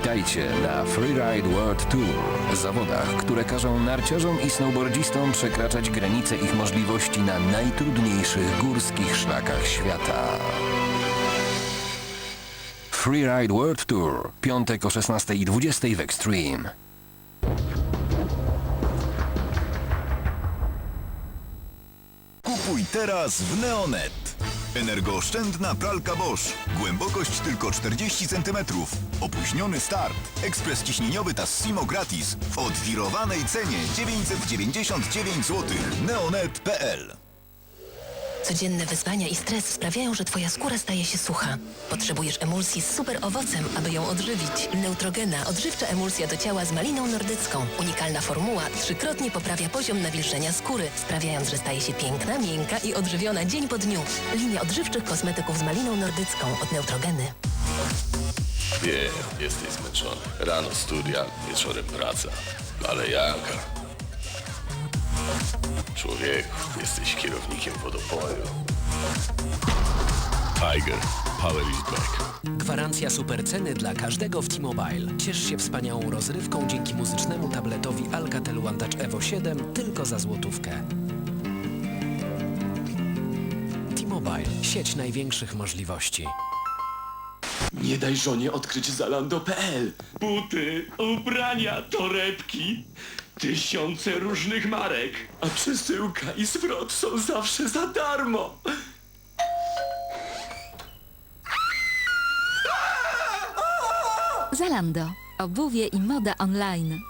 Witajcie na Freeride World Tour. Zawodach, które każą narciarzom i snowboardzistom przekraczać granice ich możliwości na najtrudniejszych górskich szlakach świata. Freeride World Tour. Piątek o 16.20 w Extreme. Kupuj teraz w Neonet. Energooszczędna pralka Bosch. Głębokość tylko 40 cm. Opóźniony start. Ekspres ciśnieniowy Tassimo gratis. W odwirowanej cenie 999 zł. Neonet.pl Codzienne wyzwania i stres sprawiają, że twoja skóra staje się sucha. Potrzebujesz emulsji z super owocem, aby ją odżywić. Neutrogena, odżywcza emulsja do ciała z maliną nordycką. Unikalna formuła trzykrotnie poprawia poziom nawilżenia skóry, sprawiając, że staje się piękna, miękka i odżywiona dzień po dniu. Linia odżywczych kosmetyków z maliną nordycką od Neutrogeny. Wiem, jesteś zmęczony. Rano studia, wieczorem praca. Ale jaka? Człowieku, jesteś kierownikiem wodopoju. Tiger, power is back. Gwarancja superceny dla każdego w T-Mobile. Ciesz się wspaniałą rozrywką dzięki muzycznemu tabletowi Alcatel One Touch Evo 7 tylko za złotówkę. T-Mobile. Sieć największych możliwości. Nie daj żonie odkryć Zalando.pl. Buty, ubrania, torebki. Tysiące różnych marek. A przesyłka i zwrot są zawsze za darmo. Zalando. Obuwie i moda online.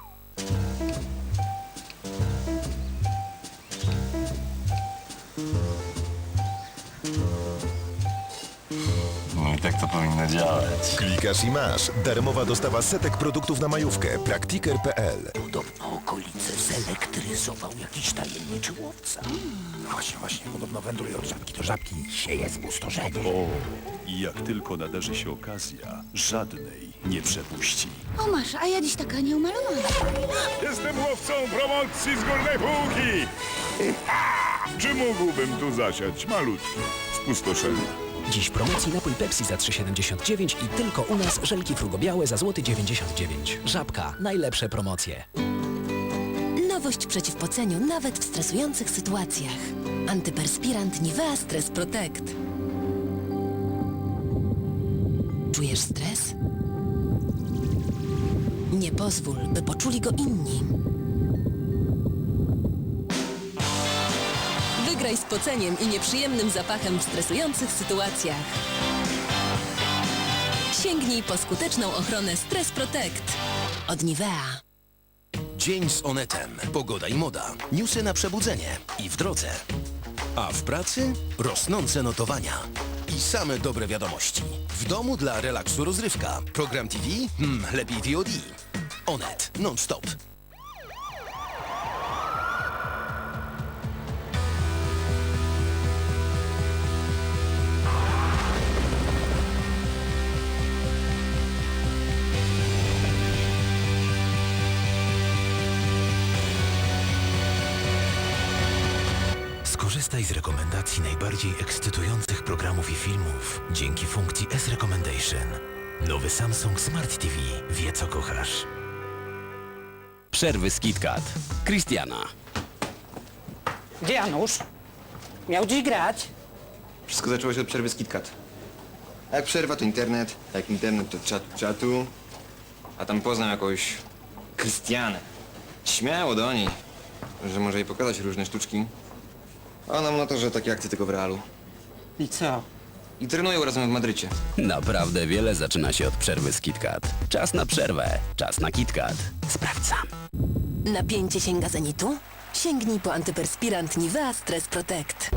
Tak to powinno działać. Klikasz i masz. Darmowa dostawa setek produktów na majówkę. Praktiker.pl Podobno okolice zelektryzował jakiś tajemniczy łowca. Właśnie, właśnie, podobno wędruje od żabki do żabki i sieje spustoszenie. O, i jak tylko nadarzy się okazja, żadnej nie przepuści. O masz, a ja dziś taka nieumalowana. Jestem łowcą promocji z górnej półki! Czy mógłbym tu zasiać malutkie spustoszenie? Dziś w promocji napój Pepsi za 3,79 i tylko u nas żelki frugobiałe za złoty 99. Żabka. Najlepsze promocje. Nowość przeciw poceniu nawet w stresujących sytuacjach. Antyperspirant Nivea Stress Protect. Czujesz stres? Nie pozwól, by poczuli go inni. Wygraj z poceniem i nieprzyjemnym zapachem w stresujących sytuacjach. Sięgnij po skuteczną ochronę Stress Protect od Nivea. Dzień z Onetem. Pogoda i moda. Newsy na przebudzenie. I w drodze. A w pracy rosnące notowania. I same dobre wiadomości. W domu dla relaksu rozrywka. Program TV? Hmm, lepiej VOD. Onet. Non-stop. Skorzystaj z rekomendacji najbardziej ekscytujących programów i filmów dzięki funkcji S-Recommendation. Nowy Samsung Smart TV wie co kochasz. Przerwy z KitKat. Christiana. Gdzie Janusz? Miał dziś grać? Wszystko zaczęło się od przerwy z KitKat. A jak przerwa to internet, a jak internet to czat czatu, a tam poznał jakąś Krystianę. Śmiało do niej, że może jej pokazać różne sztuczki. A ona mu na to, że takie akcje tylko w realu. I co? I trenują razem w Madrycie. Naprawdę wiele zaczyna się od przerwy z KitKat. Czas na przerwę. Czas na KitKat. Sprawdzam. Napięcie sięga zenitu? Sięgnij po antyperspirant Nivea Stress Protect.